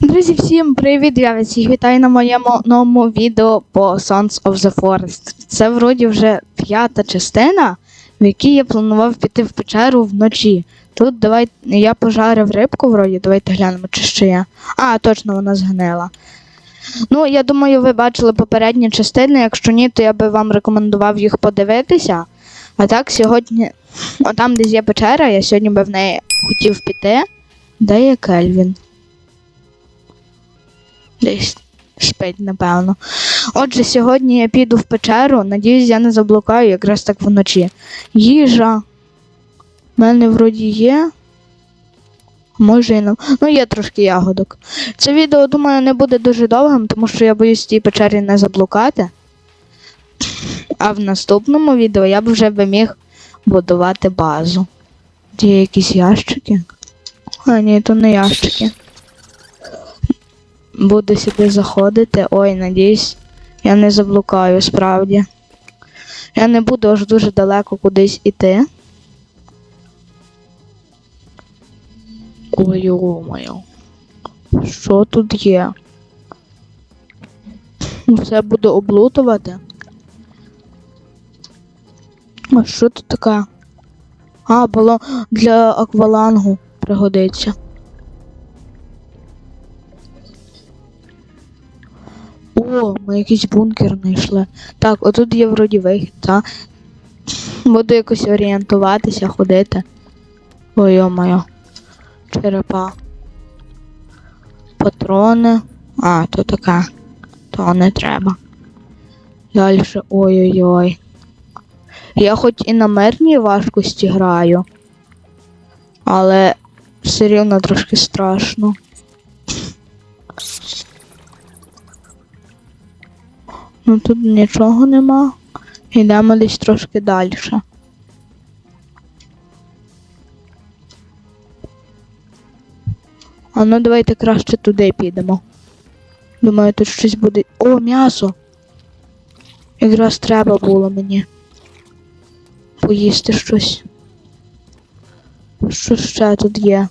Друзі, всім привіт! Я всіх вітаю на моєму новому відео по Sons of the Forest. Це вроді вже п'ята частина, в якій я планував піти в печеру вночі. Тут давай я пожарив рибку вроді, давайте глянемо, чи ще є. А, точно вона згнила. Ну, я думаю, ви бачили попередні частини. Якщо ні, то я би вам рекомендував їх подивитися. А так, сьогодні, о, там, десь є печера, я сьогодні би в неї хотів піти. Де є Кельвін? Десь спить, напевно. Отже, сьогодні я піду в печеру. Надіюсь, я не заблукаю якраз так вночі. Їжа. У мене вроді є. Може і не. Ну, є трошки ягодок. Це відео, думаю, не буде дуже довгим, тому що я боюсь в тій печері не заблукати. А в наступному відео я б вже би міг будувати базу. Є якісь ящики? А, ні, то не ящики буду сюди заходити. Ой, надіюсь, я не заблукаю справді. Я не буду аж дуже далеко кудись іти. Ой, моє. Що тут є? Все буду облутувати. А що тут таке? А, було для аквалангу пригодиться. О, ми якийсь бункер знайшли. Так, отут є вроді вихід, та? Буду якось орієнтуватися, ходити. Ой, моє. Черепа. Патрони. А, то таке. То не треба. Далі. Ой-ой-ой. Я хоч і на мирній важкості граю, але все рівно трошки страшно. Ну тут нічого нема. Йдемо десь трошки далі. А ну давайте краще туди підемо. Думаю, тут щось буде. О, м'ясо! Якраз треба було мені поїсти щось. Що ще тут є?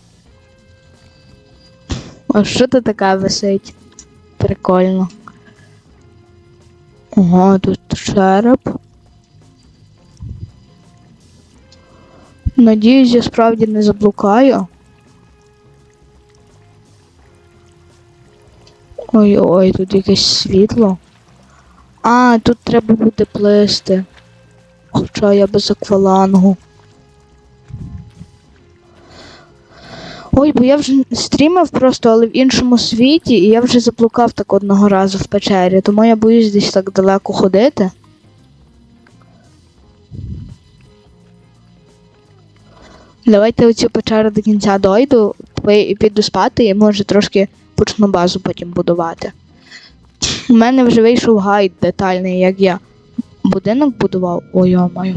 А що тут таке висить? Прикольно. Ага, тут череп. Надіюсь, я справді не заблукаю. Ой-ой, тут якесь світло. А, тут треба буде плисти. Хоча я без аквалангу. Ой, бо я вже стрімив просто, але в іншому світі, і я вже заблукав так одного разу в печері, тому я боюсь десь так далеко ходити. Давайте оцю печеру до кінця дойду піду спати, і може трошки почну базу потім будувати. У мене вже вийшов гайд детальний, як я будинок будував. Ой, йо-моє.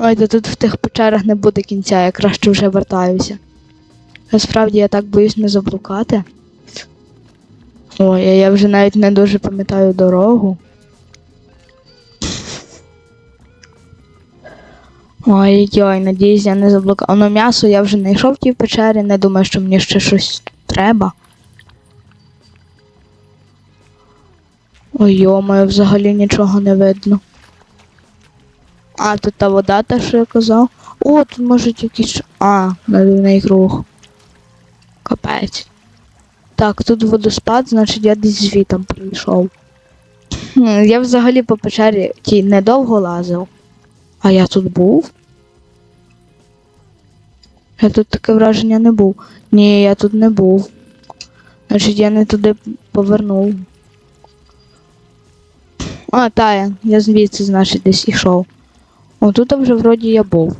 Ой, то тут в тих печерах не буде кінця, я краще вже вертаюся. Насправді я так боюсь не заблукати. Ой, я вже навіть не дуже пам'ятаю дорогу. Ой-ой, надіюсь, я не заблукав. Ну, м'ясо я вже не йшов в тій печері, не думаю, що мені ще щось треба. Ой, йомаю, взагалі нічого не видно. А, тут та вода те, що я казав. О, тут можуть якісь. А, надувний круг. Капець. Так, тут водоспад, значить я десь звітом прийшов. Я взагалі по печері тій недовго лазив. А я тут був? Я тут таке враження не був. Ні, я тут не був. Значить, я не туди повернув. А, та, я звідси, значить, десь ішов. О, тут вже вроді я був.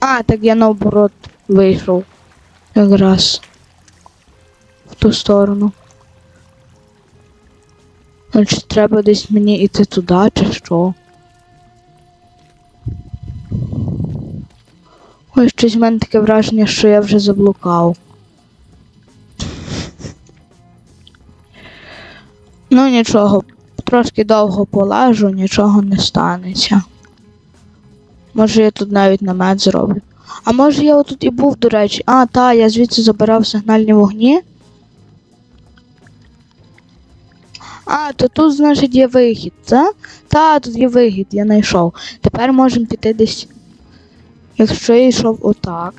А, так я наоборот вийшов. Якраз. В ту сторону. Значить, треба десь мені йти туди, чи що? Ой, щось в мене таке враження, що я вже заблукав. Ну нічого, трошки довго полажу, нічого не станеться. Може я тут навіть намет зроблю. А може я отут і був, до речі. А, та, я звідси забирав сигнальні вогні. А, то тут, значить, є вихід, так? Та, тут є вихід, я знайшов. Тепер можемо піти десь. Якщо я йшов отак.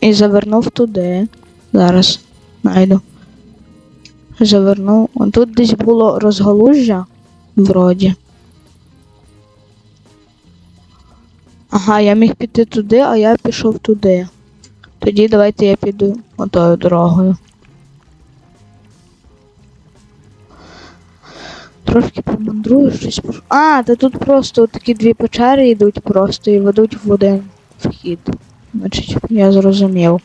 І завернув туди. Зараз знайду. Завернув. Тут десь було розгалужжя. Вроді. Ага, я міг піти туди, а я пішов туди. Тоді давайте я піду отою дорогою. Трошки помандрую щось. А, та тут просто такі дві печери йдуть просто і ведуть в один вхід. Значить, я зрозумів.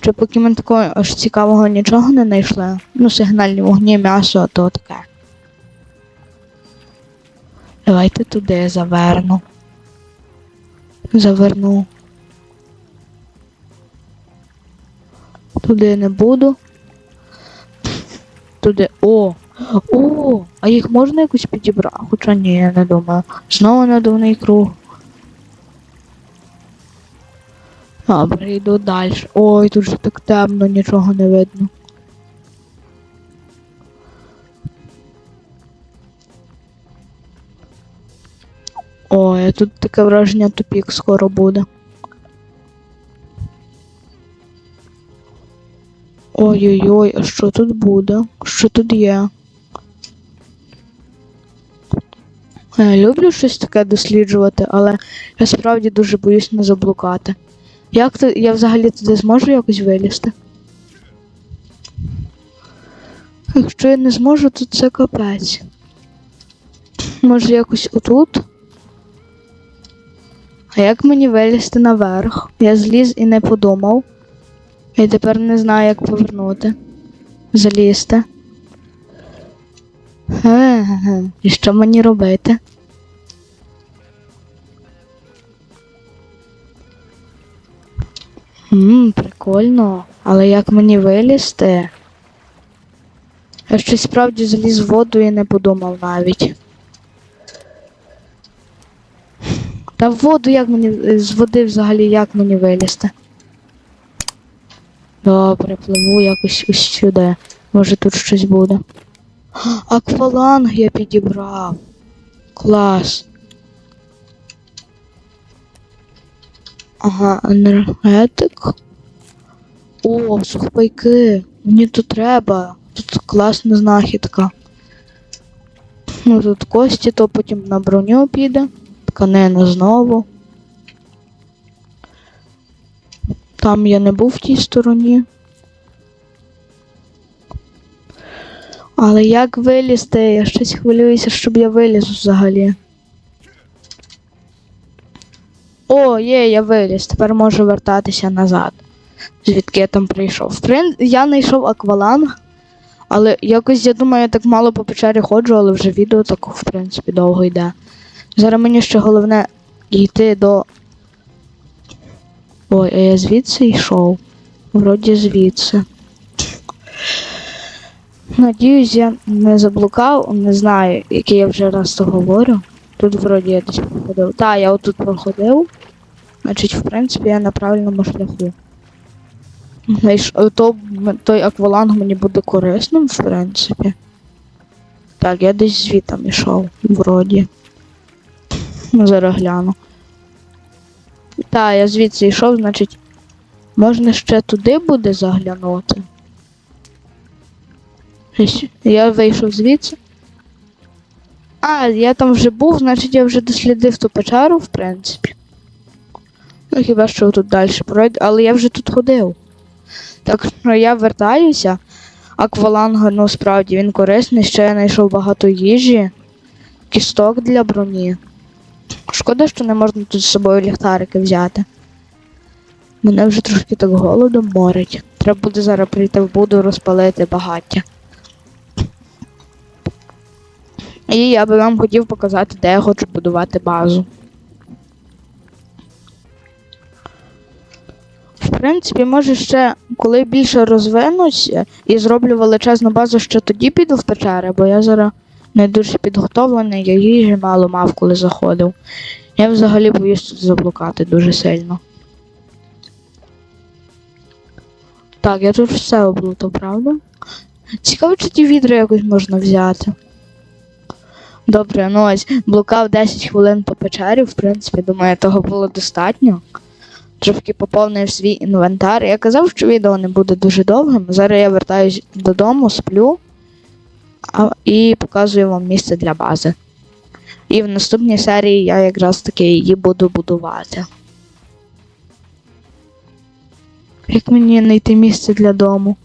Що поки ми такого аж цікавого нічого не знайшли. Ну, сигнальні вогні, м'ясо, то таке. Давайте туди заверну. Заверну. Туди не буду. Туди. О! О! А їх можна якось підібрати? Хоча ні, я не думаю. Знову надувний круг. Добре, йду далі. Ой, тут же так темно, нічого не видно. Ой, тут таке враження тупік скоро буде. Ой-ой-ой, а що тут буде? Що тут є? Я люблю щось таке досліджувати, але я справді дуже боюсь не заблукати. Як то я взагалі туди зможу якось вилізти? Якщо я не зможу, то це капець. Може якось отут? А як мені вилізти наверх? Я зліз і не подумав. І тепер не знаю, як повернути. Залізти. Ге-ге-ге. І що мені робити? Ммм, прикольно. Але як мені вилізти? Я щось справді заліз в воду і не подумав навіть. Та в воду як мені з води взагалі як мені вилізти? Добре, пливу якось ось сюди. Може тут щось буде. Акваланг я підібрав. Клас. Ага, енергетик. О, сухпайки. Мені тут треба. Тут класна знахідка. Ну тут кості, то потім на броню піде. Тканина знову. Там я не був в тій стороні. Але як вилізти? Я щось хвилююся, щоб я виліз взагалі. О, є, я виліз. Тепер можу вертатися назад. Звідки я там прийшов. Прин... Я знайшов акваланг, але якось, я думаю, я так мало по печері ходжу, але вже відео так, в принципі, довго йде. Зараз мені ще головне йти до. Ой, а я звідси йшов. Вроді звідси. Надіюсь, я не заблукав, не знаю, який я вже раз то говорю. Тут вроді я десь проходив. Так, я отут проходив. Значить, в принципі, я на правильному шляху. Знаєш, то, той акваланг мені буде корисним, в принципі. Так, я десь звітом ішов, вроді. Ну, зараз гляну. Так, я звідси йшов, значить, можна ще туди буде заглянути. Я вийшов звідси. А, я там вже був, значить я вже дослідив ту печеру, в принципі. Ну, хіба що тут далі пройду, але я вже тут ходив. Так що я вертаюся. Акваланг, ну справді він корисний, ще я знайшов багато їжі, кісток для броні. Шкода, що не можна тут з собою ліхтарики взяти. Мене вже трошки так голодом морить. Треба буде зараз прийти в буду розпалити багаття. І я би вам хотів показати, де я хочу будувати базу. В принципі, може ще, коли більше розвинуся і зроблю величезну базу, ще тоді піду в печери, бо я зараз не дуже підготовлений, я їжі мало мав, коли заходив. Я взагалі боюсь тут заблукати дуже сильно. Так, я тут все облутав, правда? Цікаво, чи ті відра якось можна взяти. Добре, ну ось блукав 10 хвилин по печері, в принципі, думаю, того було достатньо. Трошки поповнив свій інвентар. Я казав, що відео не буде дуже довгим. Зараз я вертаюсь додому, сплю а, і показую вам місце для бази. І в наступній серії я якраз таки її буду будувати. Як мені знайти місце для дому?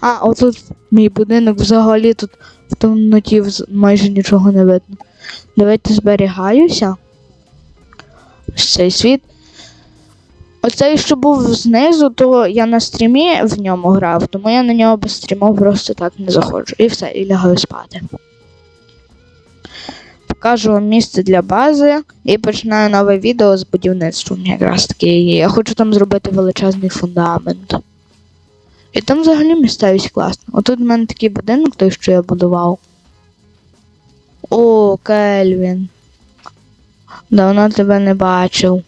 А, отут мій будинок взагалі тут в темноті майже нічого не видно. Давайте зберігаюся. Цей світ. Оцей, що був знизу, то я на стрімі в ньому грав, тому я на нього без стріму просто так не заходжу. І все, і лягаю спати. Покажу вам місце для бази і починаю нове відео з будівництвом якраз таки. Я хочу там зробити величезний фундамент. І там взагалі місцевість класна. Отут в мене такий будинок, той, що я будував. О, Кельвін. Давно тебе не бачив.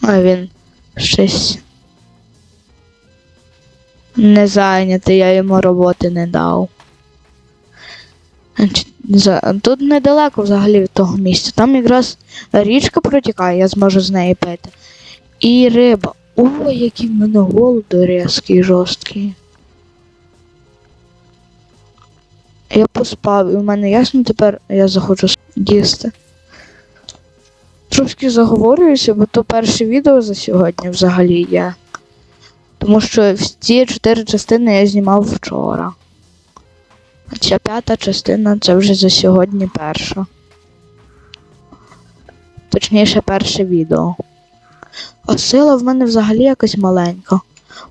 А він щось не зайнятий, я йому роботи не дав. Тут недалеко взагалі від того місця. Там якраз річка протікає, я зможу з неї пити. І риба. Ой, який в мене голод різкий, жорсткий. Я поспав, і в мене ясно тепер я захочу їсти. Трошки заговорююся, бо то перше відео за сьогодні взагалі є. Тому що ці чотири частини я знімав вчора. А ця п'ята частина це вже за сьогодні перша. Точніше, перше відео. А сила в мене взагалі якась маленька.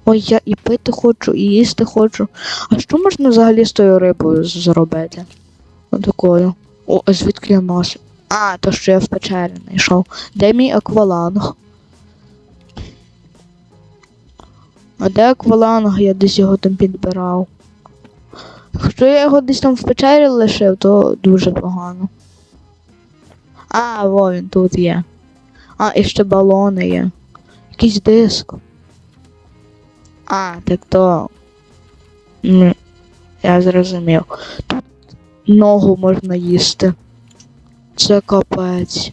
Ой, я і пити хочу, і їсти хочу. А що можна взагалі з тою рибою зробити? Отакою. О, а звідки я мас? А, то що я в печері знайшов. Де мій акваланг? А де акваланг? Я десь його там підбирав. Якщо я його десь там в печері лишив, то дуже погано. А, во він тут є. А, і ще балони є. Якийсь диск. А, так то. Я зрозумів. Тут ногу можна їсти. Це капець.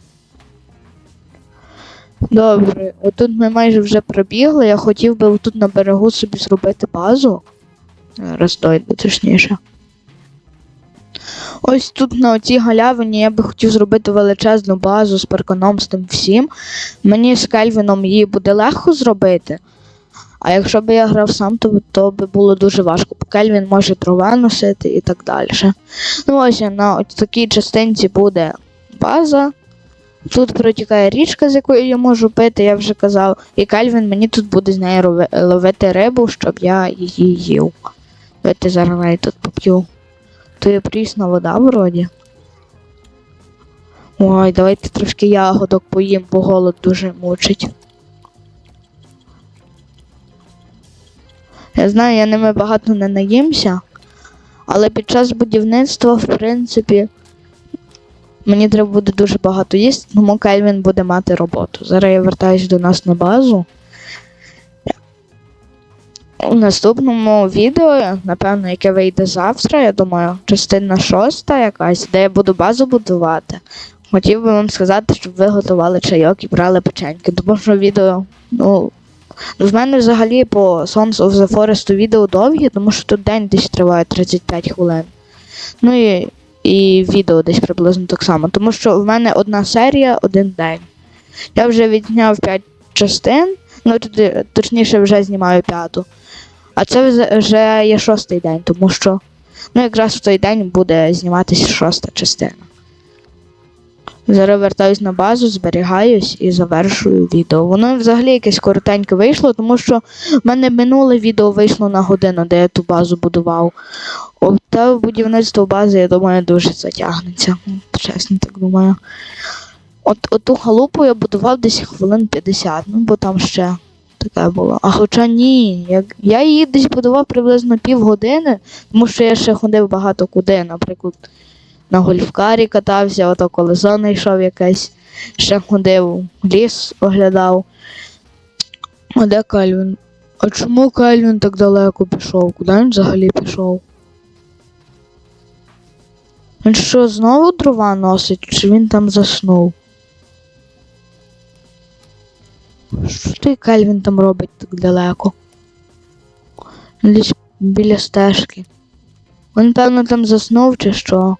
Добре, отут ми майже вже пробігли. Я хотів би тут на берегу собі зробити базу. Зараз дойду точніше. Ось тут на цій галявині я би хотів зробити величезну базу з парканом з тим всім. Мені з Кельвіном її буде легко зробити. А якщо б я грав сам, то, то би було дуже важко, бо Кельвін може дрова носити і так далі. Ну ось на такій частинці буде база. Тут протікає річка, з якої я можу пити, я вже казав. І Кельвін мені тут буде з нею ловити рибу, щоб я її їв. Давайте зараз я тут поп'ю. То є прісна вода вроді. Ой, давайте трошки ягодок поїм, бо голод дуже мучить. Я знаю, я ними багато не наїмся, але під час будівництва, в принципі, мені треба буде дуже багато їсти, тому Кельвін буде мати роботу. Зараз я вертаюсь до нас на базу. У наступному відео, напевно, яке вийде завтра, я думаю, частина шоста якась, де я буду базу будувати. Хотів би вам сказати, щоб ви готували чайок і брали печеньки, тому що відео, ну, в мене взагалі по Sons of the Forest відео довгі, тому що тут день десь триває 35 хвилин. Ну і, і відео десь приблизно так само, тому що в мене одна серія, один день. Я вже відзняв 5 частин, ну точніше вже знімаю п'яту. А це вже- є шостий день, тому що ну, якраз в той день буде зніматися шоста частина. Зараз вертаюсь на базу, зберігаюсь і завершую відео. Воно взагалі якесь коротеньке вийшло, тому що в мене минуле відео вийшло на годину, де я ту базу будував. Та будівництво бази, я думаю, дуже затягнеться. Чесно так думаю. От оту халупу я будував десь хвилин 50, ну бо там ще таке було. А хоча ні, як... я її десь будував приблизно півгодини, тому що я ще ходив багато куди, наприклад, на гольфкарі катався, ото колесо знайшов якесь, ще ходив, ліс оглядав. А де Кельвін? А чому Кельвін так далеко пішов? Куди він взагалі пішов? Він що, знову дрова носить, чи він там заснув? Що той Кельвін там робить так далеко? Десь біля стежки. Він, певно, там заснув чи що?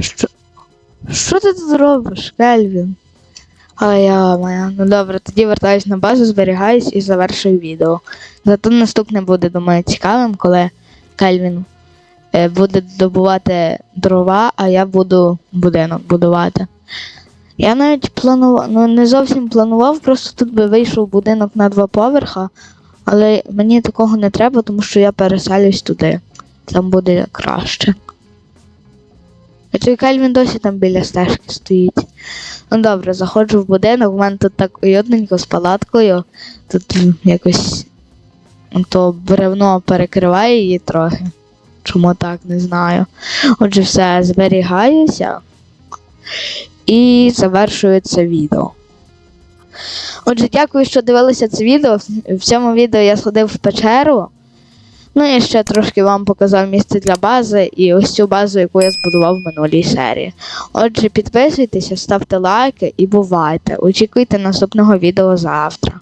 Що, що ти тут робиш, Кельвін? А я моя. Ну добре, тоді вертаюсь на базу, зберігаюсь і завершую відео. Зато наступне буде, думаю, цікавим, коли Кельвін буде добувати дрова, а я буду будинок будувати. Я навіть планував, ну не зовсім планував, просто тут би вийшов будинок на два поверха, але мені такого не треба, тому що я переселюсь туди. Там буде краще. А той Кельвін досі там біля стежки стоїть. Ну добре, заходжу в будинок, в мене тут так уютненько з палаткою. Тут якось то бревно перекриває її трохи. Чому так, не знаю. Отже, все, зберігаюся і завершую це відео. Отже, дякую, що дивилися це відео. В цьому відео я сходив в печеру. Ну і ще трошки вам показав місце для бази і ось цю базу, яку я збудував в минулій серії. Отже, підписуйтеся, ставте лайки і бувайте. Очікуйте наступного відео завтра.